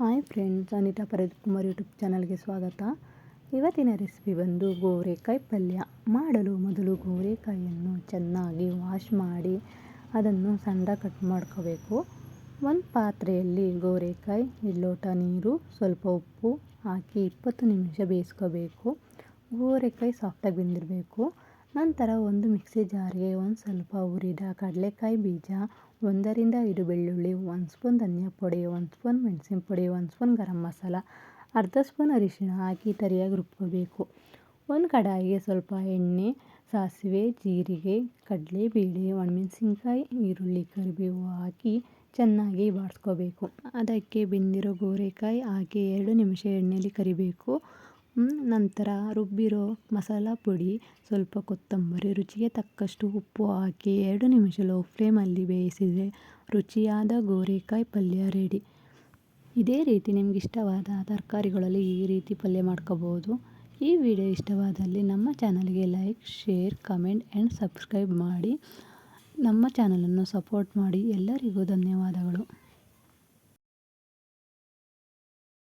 Hi friends Anita ಪರೇದ್ Kumar YouTube ಚಾನಲ್ಗೆ ಸ್ವಾಗತ. ಇವತ್ತಿನ ರೆಸಿಪಿ ಬಂದು ಗೋರೆಕಾಯಿ ಪಲ್ಯ. ಮಾಡಲು ಮೊದಲು ಗೋರೆಕಾಯಿಯನ್ನು ಚೆನ್ನಾಗಿ ವಾಶ್ ಮಾಡಿ ಅದನ್ನು ಸಣ್ಣ ಕಟ್ ಮಾಡ್ಕೋಬೇಕು. ಒಂದು ಪಾತ್ರೆಯಲ್ಲಿ ಗೋರೆಕಾಯಿ ಎರಡು ಲೋಟ ನೀರು, ಸ್ವಲ್ಪ ಉಪ್ಪು ಹಾಕಿ ಇಪ್ಪತ್ತು ನಿಮಿಷ ಬೇಯಿಸ್ಕೋಬೇಕು. ಗೋರೆಕಾಯಿ ಸಾಫ್ಟಾಗಿ ಬೆಂದಿರಬೇಕು. ನಂತರ ಒಂದು ಮಿಕ್ಸಿ ಜಾರ್ಗೆ ಒಂದು ಸ್ವಲ್ಪ ಹುರಿದ ಕಡಲೆಕಾಯಿ ಬೀಜ, ಒಂದರಿಂದ ಐದು ಬೆಳ್ಳುಳ್ಳಿ, ಒಂದು ಸ್ಪೂನ್ ಧನಿಯಾ ಪುಡಿ, ಒಂದು ಸ್ಪೂನ್ ಮೆಣಸಿನ ಪುಡಿ, ಒಂದು ಸ್ಪೂನ್ ಗರಂ ಮಸಾಲ, ಅರ್ಧ ಸ್ಪೂನ್ ಅರಿಶಿಣ ಹಾಕಿ ತರಿಯಾಗಿ ರುಬ್ಕೋಬೇಕು. ಒಂದು ಕಡಾಯಿಗೆ ಸ್ವಲ್ಪ ಎಣ್ಣೆ, ಸಾಸಿವೆ, ಜೀರಿಗೆ, ಕಡಲೆಬೇಳೆ, ಒಣಮೆಣಸಿನ್ಕಾಯಿ, ಈರುಳ್ಳಿ, ಕರಿಬೇವು ಹಾಕಿ ಚೆನ್ನಾಗಿ ಬಾಡಿಸ್ಕೋಬೇಕು. ಅದಕ್ಕೆ ಬೆಂದಿರೋ ಗೋರೆಕಾಯಿ ಹಾಕಿ ಎರಡು ನಿಮಿಷ ಎಣ್ಣೆಯಲ್ಲಿ ಕರಿಬೇಕು. ನಂತರ ರುಬ್ಬಿರೋ ಮಸಾಲ ಪುಡಿ, ಸ್ವಲ್ಪ ಕೊತ್ತಂಬರಿ, ರುಚಿಗೆ ತಕ್ಕಷ್ಟು ಉಪ್ಪು ಹಾಕಿ ಎರಡು ನಿಮಿಷ ಲೋ ಫ್ಲೇಮಲ್ಲಿ ಬೇಯಿಸಿದರೆ ರುಚಿಯಾದ ಗೋರೆಕಾಯಿ ಪಲ್ಯ ರೆಡಿ ಇದೇ ರೀತಿ ನಿಮ್ಗೆ ಇಷ್ಟವಾದ ತರಕಾರಿಗಳಲ್ಲಿ ಈ ರೀತಿ ಪಲ್ಯ ಮಾಡ್ಕೋಬೋದು. ಈ ವಿಡಿಯೋ ಇಷ್ಟವಾದಲ್ಲಿ ನಮ್ಮ ಚಾನಲ್ಗೆ like share comment and subscribe ಮಾಡಿ. ನಮ್ಮ ಚಾನಲನ್ನು ಸಪೋರ್ಟ್ ಮಾಡಿ. ಎಲ್ಲರಿಗೂ ಧನ್ಯವಾದಗಳು.